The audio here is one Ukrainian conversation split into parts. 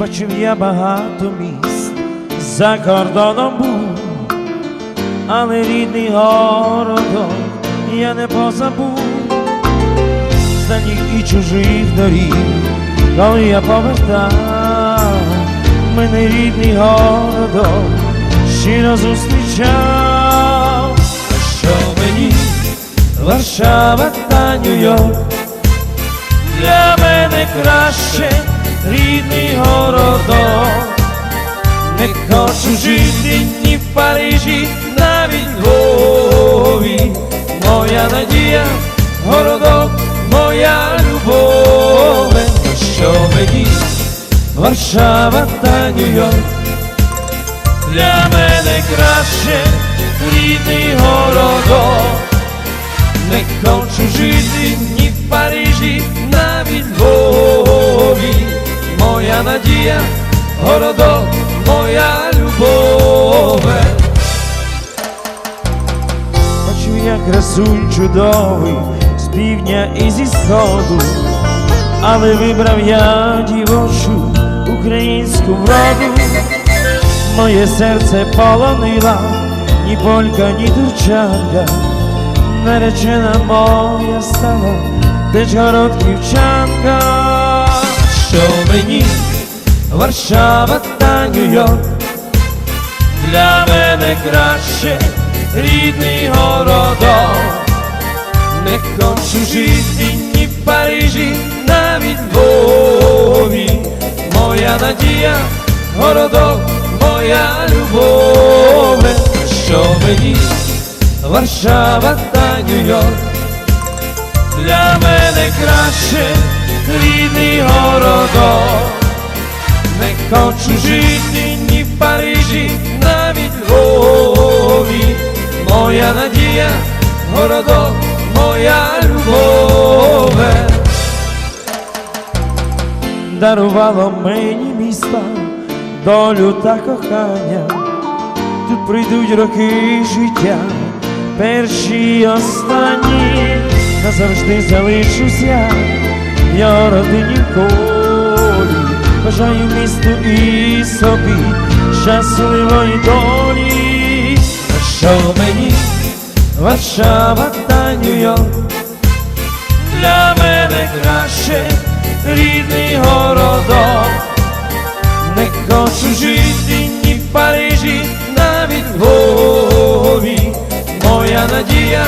Бачив я багато міст, за кордоном був, але рідний городок я не позабув, з і чужих доріг, коли я повертав, мене рідний городок щиро зустрічав, що мені Варшава та Нью-Йорк для мене краще рідний городок. Не хочу жити ні в Парижі, навіть Львові. Моя надія, городок, моя любов. Що мені Варшава та Нью-Йорк для мене краще рідний городок. Не хочу жити надія, городок, моя любов. Бачу я красунь чудовий з півдня і зі сходу, але вибрав я дівочу українську вроду. Моє серце полонила, ні полька, ні турчанка, наречена моя стала, Дечгород дівчанка, що мені Варшава та Нью-Йорк, для мене краще рідний городок, не хочу жити ні в Парижі, навіть Львові, моя надія, городок, моя любов, що мені? Варшава та Нью-Йорк, для мене краще рідний городок, не хочу жити ні в Парижі, навіть Львові, моя надія, городок, моя любов. Дарувало мені місто, долю та кохання, тут прийдуть роки життя, перші й останні, назавжди залишуся, я родині в бажаю місту і собі щасливої долі, що мені Варшава та Нью-Йорк, для мене краще рідний городок. Не хочу жити ні в Парижі, навіть Львові. Моя надія,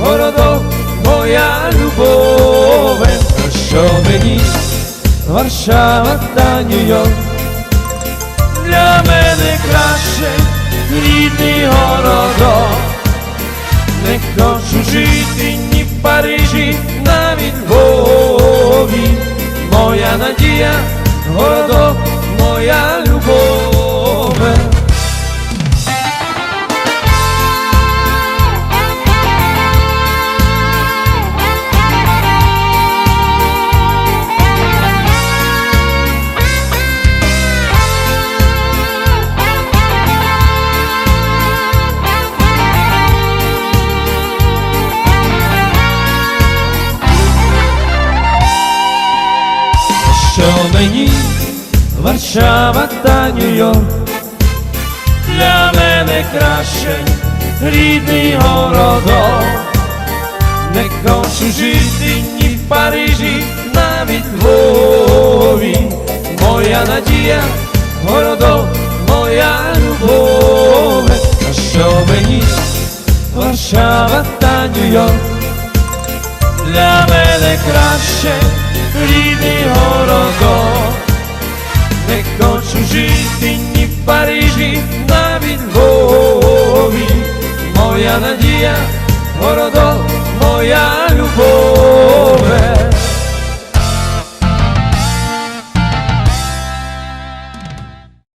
городок, моя любов. Варшава та Нью-Йорк, для мене краще рідний городок. Не хочу жити ні в Парижі, навіть Львові. Моя надія, городок, моя любов. Мені Варшава та Нью-Йорк, для мене краще рідний городок. Не хочу жити ні в Парижі, навіть Львові. Моя надія, городок, моя любов. А що мені Варшава та Нью-Йорк, для мене краще рідний городок. Не хочу жити ні в Парижі, навіть Львові. Моя надія, городок, моя любов.